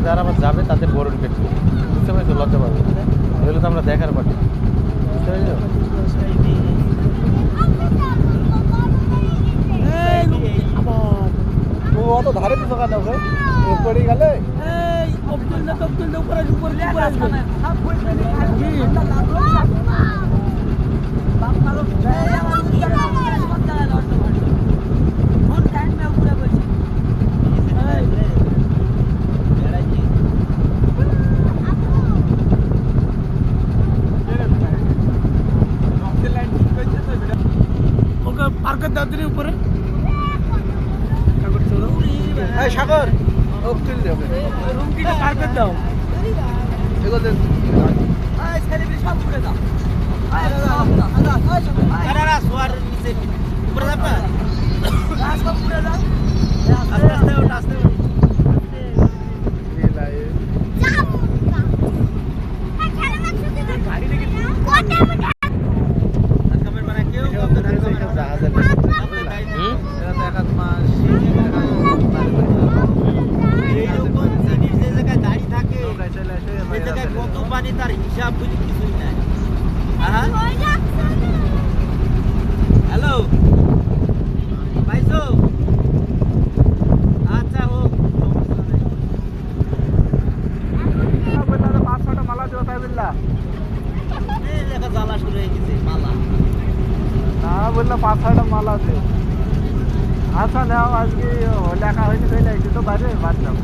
Toll পেটে বুঝতে পারছ লজ্জা পাবে এগুলো তো আমরা দেখার পাঠি বুঝতে পারছ ও অত ধারে দিছো কেন ওকে পড়ে গেলে ওকে পার্কের দাদির উপরে। এই সাগর। ও তুল দেবে। রুমকিটা পার্কের দাও। এগুলো হুম এরা তো দাও। আধ মাস নৌকায় চলে আসে বাইরে আসে। কত পানি তার দাও বুঝি কিছুই নাই আহা হ্যালো পাইছো আচ্ছা হোক সমস্যা নাই। বললা তো পাঁচ ছটা মালা দিও তাই বললা জ্বালা শুরু হয়ে গেছে মালা। না বলল পাঁচ ছটা মাল আছে। আচ্ছা নেওয়া আজকে লেখা হয়নি, তাই একটু তো বাইরে দাও।